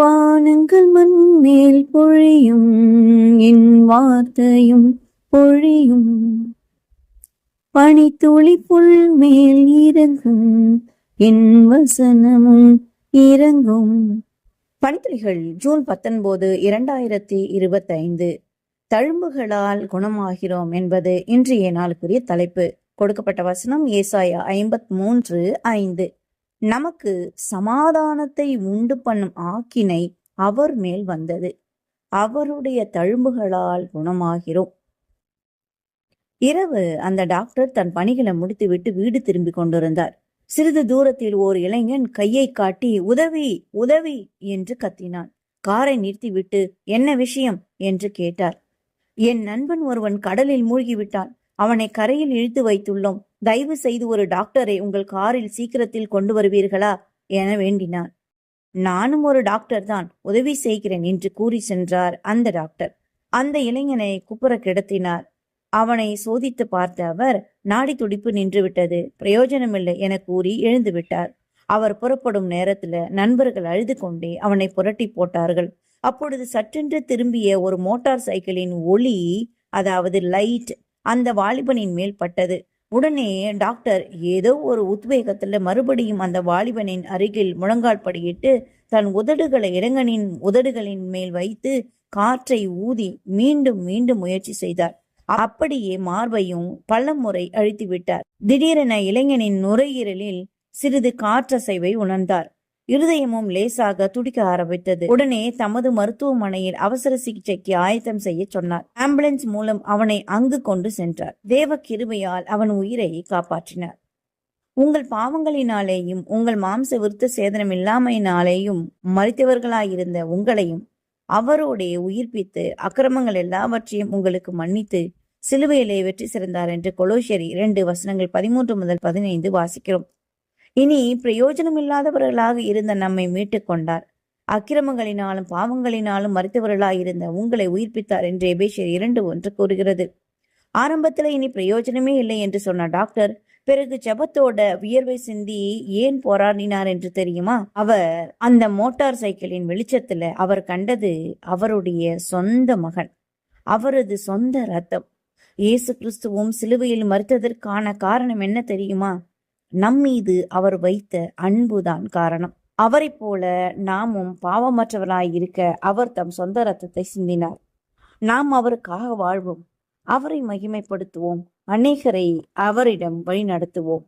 வானங்கள் மண் மேல் பொழியும் என் வார்த்தையும் பொழியும். பனித்துளி புல் மேல் இறங்கும் என் வசனமும் இறங்கும். பனித்துளிகள் ஜூன் பத்தொன்பது இரண்டாயிரத்தி இருபத்தைந்து. தழும்புகளால் குணமாகிறோம் என்பது இன்றைய நாளுக்குரிய தலைப்பு. கொடுக்கப்பட்ட வசனம் ஏசாயா ஐம்பத் மூன்று ஐந்து. நமக்கு சமாதானத்தை உண்டு பண்ணும் ஆக்கினை அவர் மேல் வந்தது. அவருடைய தழும்புகளால் குணமாகிறோம். இரவு அந்த டாக்டர் தன் பணிகளை முடித்துவிட்டு வீடு திரும்பி கொண்டிருந்தார். சிறிது தூரத்தில் ஓர் இளைஞன் கையை காட்டி உதவி உதவி என்று கத்தினான். காரை நிறுத்திவிட்டு என்ன விஷயம்? என்று கேட்டார். என் நண்பன் ஒருவன் கடலில் மூழ்கிவிட்டான். அவனை கரையில் இழுத்து வைத்துள்ளோம். தயவு செய்து ஒரு டாக்டரை உங்கள் காரில் சீக்கிரத்தில் கொண்டு வருவீர்களா? என வேண்டினான். நானும் ஒரு டாக்டர் தான் உதவி செய்கிறேன் என்று கூறி சென்றார் அந்த டாக்டர். அந்த இளைஞனை குப்புற கிடத்தினார். அவனை சோதித்து பார்த்த அவர் நாடி துடிப்பு நின்றுவிட்டது பிரயோஜனமில்லை என கூறி எழுந்து விட்டார். அவர் புறப்படும் நேரத்துல நண்பர்கள் அழுது கொண்டே அவனை புரட்டி போட்டார்கள். அப்பொழுது சற்றென்று திரும்பிய ஒரு மோட்டார் சைக்கிளின் ஒளி அதாவது லைட் அந்த வாலிபனின் மேல் பட்டது. உடனே டாக்டர் ஏதோ ஒரு உத்வேகத்துல மறுபடியும் அந்த வாலிபனின் அருகில் முழங்கால் படியிட்டு தன் உதடுகளை இளைஞனின் உதடுகளின் மேல் வைத்து காற்றை ஊதி மீண்டும் மீண்டும் முயற்சி செய்தார். அப்படியே மார்பையும் பல முறை அழித்து விட்டார் திடீரென இளைஞனின் நுரையீரலில் சிறிது காற்றசைவை உணர்ந்தார். இருதயமும் லேசாக துடிக்க ஆரம்பித்தது. உடனே தமது மருத்துவமனையில் அவசர சிகிச்சைக்கு ஆயத்தம் செய்ய சொன்னார். ஆம்புலன்ஸ் மூலம் அவனை அங்கு கொண்டு சென்றார். தேவ கிருபையால் அவன் உயிரை காப்பாற்றினார். உங்கள் பாவங்களினாலேயும் உங்கள் மாம்ச விருத்த சேதனம் இல்லாமையினாலேயும் மறித்தவர்களாயிருந்த உங்களையும் அவரோடே உயிர்ப்பித்து அக்கிரமங்கள் எல்லாவற்றையும் உங்களுக்கு மன்னித்து சிலுவையிலே வெற்றி சிறந்தார் என்று கொலோஷரி இரண்டு வசனங்கள் பதிமூன்று முதல் பதினைந்து வாசிக்கிறோம். இனி பிரயோஜனம் இல்லாதவர்களாக இருந்த நம்மை மீட்டுக் கொண்டார். அக்கிரமங்களினாலும் பாவங்களினாலும் மறித்தவர்களாக இருந்த உங்களை உயிர்ப்பித்தார் என்று எபேஷர் இரண்டு ஒன்று கூறுகிறது. ஆரம்பத்துல இனி பிரயோஜனமே இல்லை என்று சொன்ன டாக்டர் பிறகு ஜபத்தோட வியர்வை சிந்தி ஏன் போராடினார் என்று தெரியுமா? அவர் அந்த மோட்டார் சைக்கிளின் வெளிச்சத்துல அவர் கண்டது அவருடைய சொந்த மகன் அவரது சொந்த ரத்தம் இயேசு கிறிஸ்துவும் சிலுவையில் மறுத்ததற்கான காரணம் என்ன தெரியுமா? நம் மீது அவர் வைத்த அன்புதான் காரணம். அவரைப் போல நாமும் பாவமற்றவராய் இருக்க அவர் தம் சொந்த ரத்தத்தை சிந்தினார். நாம் அவருக்காக வாழ்வோம். அவரை மகிமைப்படுத்துவோம். அநேகரை அவரிடம் வழி நடத்துவோம்